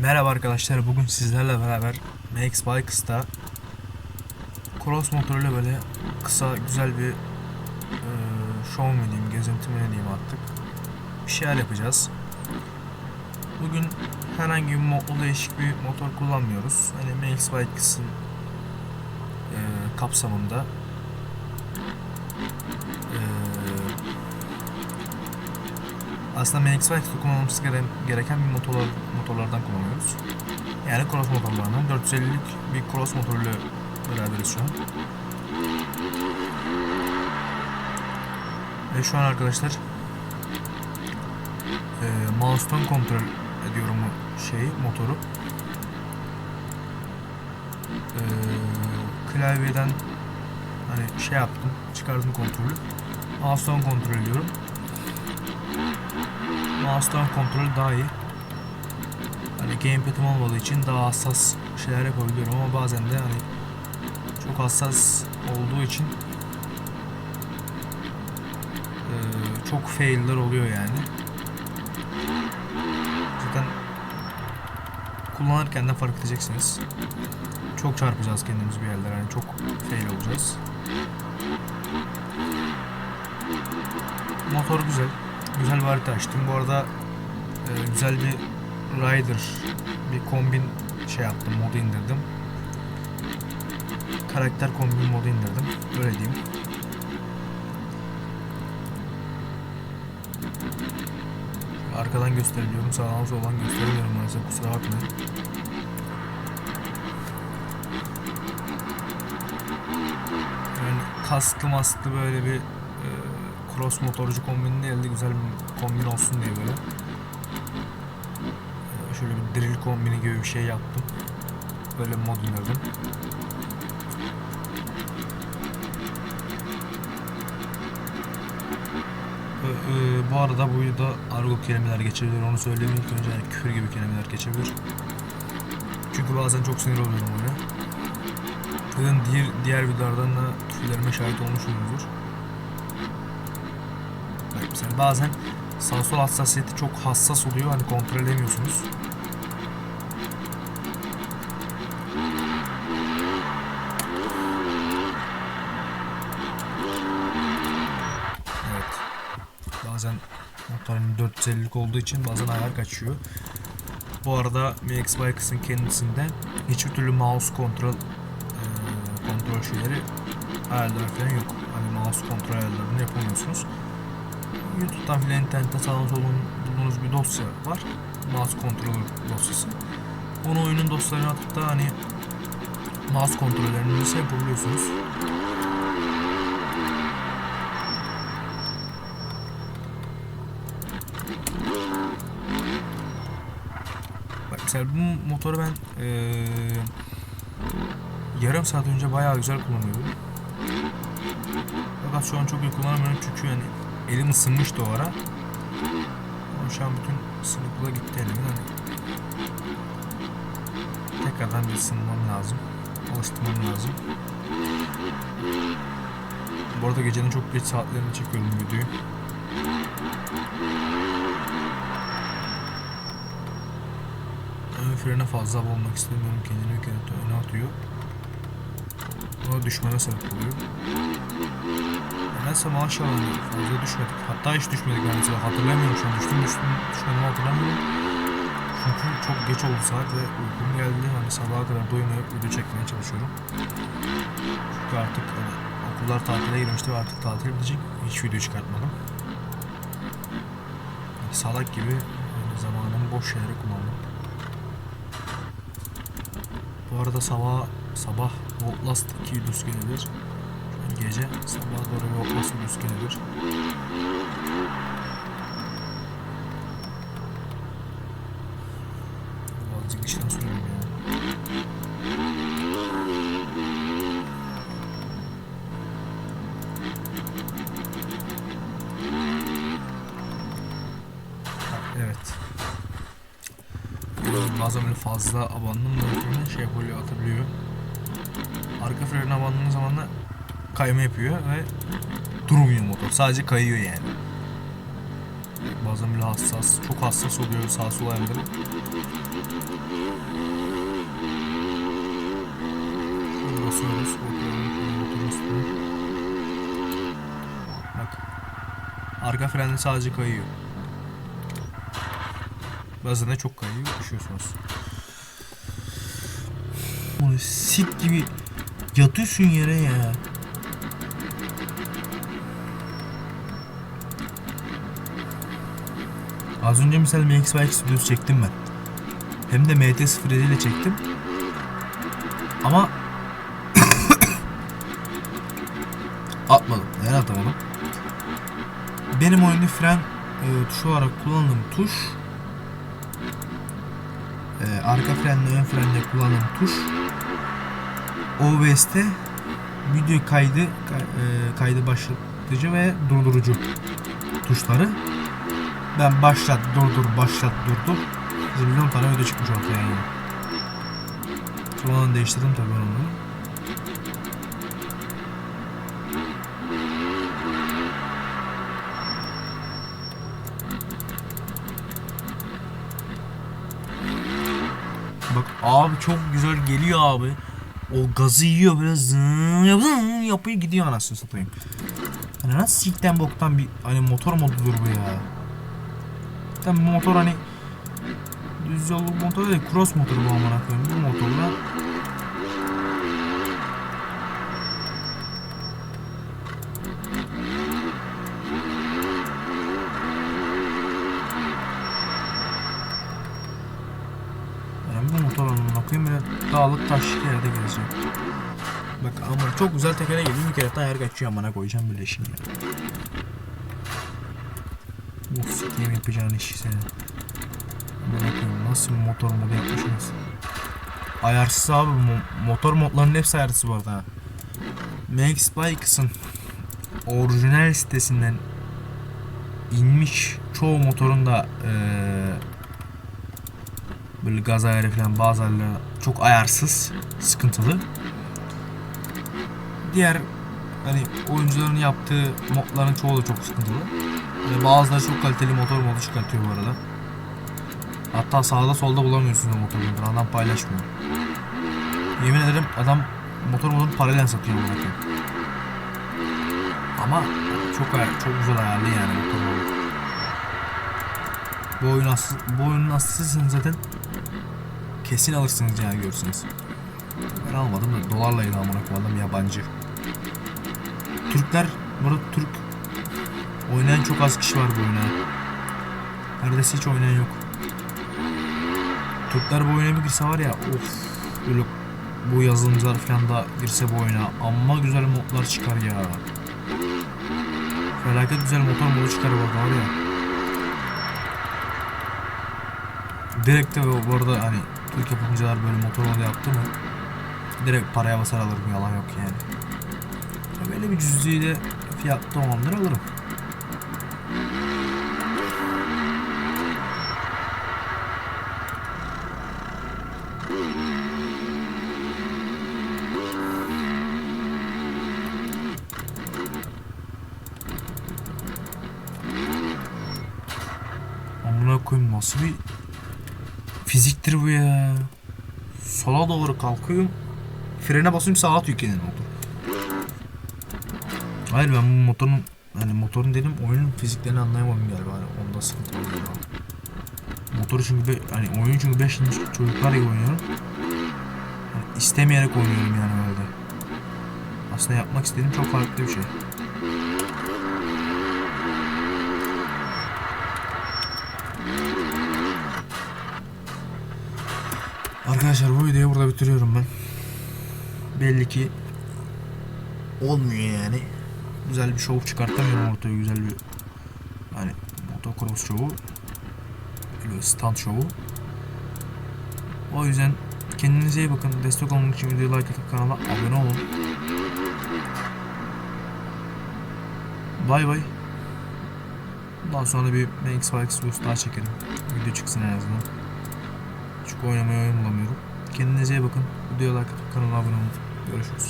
Merhaba arkadaşlar bugün sizlerle beraber MX Bikes'ta cross motoruyla böyle kısa güzel bir e, show mu diyeyim, gezinti mi diyeyim artık bir şeyler yapacağız. Bugün herhangi bir modlu değişik bir motor kullanmıyoruz. Hani MX Bikes'ın e, kapsamında e, aslında MX Bikes'te kullanmamız gere- gereken bir motorlar, motorlardan kullanıyoruz. Yani cross motorlarından 450'lik bir cross motoruyla beraberiz şu an. Ve şu an arkadaşlar e, mouse'tan kontrol ediyorum şeyi, motoru. E, klavyeden hani şey yaptım, çıkardım kontrolü. Mouse'tan kontrol ediyorum. Mouse'tan kontrol daha iyi. Hani gamepad'im olmadığı için daha hassas şeyler yapabiliyorum ama bazen de hani çok hassas olduğu için çok fail'ler oluyor yani. Zaten kullanırken de fark edeceksiniz. Çok çarpacağız kendimiz bir yerlere. Yani çok fail olacağız. Motor güzel. Güzel bir açtım. Bu arada e, güzel bir rider, bir kombin şey yaptım, modu indirdim. Karakter kombin modu indirdim. Öyle diyeyim. Arkadan gösteriliyorum, sağdan soldan gösteremiyorum maalesef kusura bakmayın. Yani kasklı masklı böyle bir cross motorcu kombini değil de güzel bir kombin olsun diye böyle. E, şöyle bir drill kombini gibi bir şey yaptım. Böyle mod indirdim. E, e, bu arada bu videoda argo kelimeler geçebilir onu söyleyeyim ilk önce yani küfür gibi kelimeler geçebilir. Çünkü bazen çok sinir oluyorum öyle. Zaten diğer, diğer videolardan da küfürlerime şahit olmuşsunuzdur. Bak mesela bazen sağ sol hassasiyeti çok hassas oluyor hani kontrol edemiyorsunuz. Evet. Bazen motorun 450'lik olduğu için bazen ayar kaçıyor. Bu arada MX Bikes'ın kendisinde hiçbir türlü mouse kontrol kontrol şeyleri ayarları falan yok. Hani mouse kontrol ayarlarını yapamıyorsunuz. YouTube'dan filan internette sağdan solun bulduğunuz bir dosya var. Mouse controller dosyası. Onu oyunun dosyalarına atıp da hani mouse kontrollerini nasıl yapabiliyorsunuz. Bak mesela bu motoru ben eee, yarım saat önce bayağı güzel kullanıyordum. Fakat şu an çok iyi kullanamıyorum çünkü yani elim ısınmıştı o ara. Ama şu an bütün ısınıklığa gitti elimin hani. Tekrardan bir ısınmam lazım. Alıştırmam lazım. Bu arada gecenin çok geç saatlerinde çekiyorum videoyu. Ön frene fazla olmak istemiyorum. Kendini öne atıyor. Ona düşmeme sebep oluyor. Nedense maşallah fazla düşmedik. Hatta hiç düşmedik mesela hatırlamıyorum şu an düştüm düştüm düşmedim hatırlamıyorum. Çünkü çok geç oldu saat ve uykum geldi. Hani sabaha kadar doymayıp video çekmeye çalışıyorum. Çünkü artık hani okullar tatile girmişti ve artık tatil bitecek. Hiç video çıkartmadım. Salak gibi yani zamanımı boş yere kullandım. Bu arada sabah sabah Outlast 2 videosu gelebilir. Şu an gece sabah doğru Outlast gelebilir. Birazcık işten söyleyeyim ya. Evet. Yani bazen fazla abandığım da şey yapıyor, atabiliyor. Arka frene abandığım zaman da kayma yapıyor ve durmuyor motor. Sadece kayıyor yani. Bazen bile hassas. Çok hassas oluyor sağ sol ayarları. Bak. Arka freni sadece kayıyor. Bazen de çok kayıyor. Düşüyorsunuz. Bunu sit gibi yatıyorsun yere ya. Az önce mesela MX Bike Studios çektim ben. Hem de MT-07 ile çektim. Ama atmadım. Neden atamadım? Benim oyunda fren e, tuşu olarak kullandığım tuş e, arka frenle ön frenle kullandığım tuş OBS'te video kaydı kay- e, kaydı başlatıcı ve durdurucu tuşları. Ben başlat durdur başlat durdur. Milyon tane video çıkmış ortaya yani. Sonradan değiştirdim tabii onu. Bak abi çok güzel geliyor abi. O gazı yiyor böyle zın yap- zın yapıyor gidiyor anasını satayım. Hani nasıl sikten boktan bir hani motor modudur bu ya. Bu motor hani düz yollu motor değil cross motoru bu amına koyayım. Bu motorla Yani bu motor amına koyayım böyle dağlık taşlık yerde gezeceğim. Bak ama çok güzel tekere geldim bir kere daha yer kaçıyor amına koyacağım böyle şimdi. Bu sikeyim yapacağın işi senin. Koyayım nasıl motor modu yapmışsınız. Ayarsız abi mo- motor modlarının hepsi ayarsız bu arada. Max Bikes'ın orijinal sitesinden inmiş çoğu motorun da eee böyle gaz ayarı falan bazı ayarları çok ayarsız, sıkıntılı. Diğer hani oyuncuların yaptığı modların çoğu da çok sıkıntılı. Ve bazıları çok kaliteli motor modu çıkartıyor bu arada. Hatta sağda solda bulamıyorsunuz o motor modunu. Adam paylaşmıyor. Yemin ederim adam motor modunu parayla satıyor koyayım. Ama çok ayar, çok güzel ayarlı yani motor modu. Bu oyun aslı, bu oyunun aslısınız zaten kesin alırsınız yani görürsünüz. Ben almadım da dolarla yine amına koyalım yabancı. Türkler, burada Türk oynayan çok az kişi var bu oyuna. Neredeyse hiç oynayan yok. Türkler bu oyuna bir girse var ya of böyle bu yazılımcılar falan da girse bu oyuna amma güzel modlar çıkar ya. Felaket güzel motor modu çıkar orada var ya. Direkt de bu arada hani Türk yapımcılar böyle motor modu yaptı mı direkt paraya basar alırım yalan yok yani. Ya Böyle bir cüzdeyi de fiyatta olanları alırım. Amına koyayım nasıl bir fiziktir bu ya. Sola doğru kalkıyorum. Frene basıyorum sağa kendini motor. Hayır ben bu motorun hani motorun dedim oyunun fiziklerini anlayamadım galiba. Hani onda sıkıntı galiba. Motoru çünkü be, hani oyun çünkü 5 çocuklar gibi oynuyorum. Yani istemeyerek oynuyorum yani öyle. Aslında yapmak istediğim çok farklı bir şey. Arkadaşlar bu videoyu burada bitiriyorum ben. Belli ki olmuyor yani. Güzel bir şov çıkartamıyorum ortaya güzel bir hani motocross şovu. Böyle stand şovu. O yüzden kendinize iyi bakın. Destek olmak için videoyu like atıp kanala abone olun. Bay bay. Daha sonra bir MX Bikes daha çekelim. Video çıksın en azından. Çünkü oynamaya oyun bulamıyorum. Kendinize iyi bakın. Videoya like atıp kanala abone olun. Görüşürüz.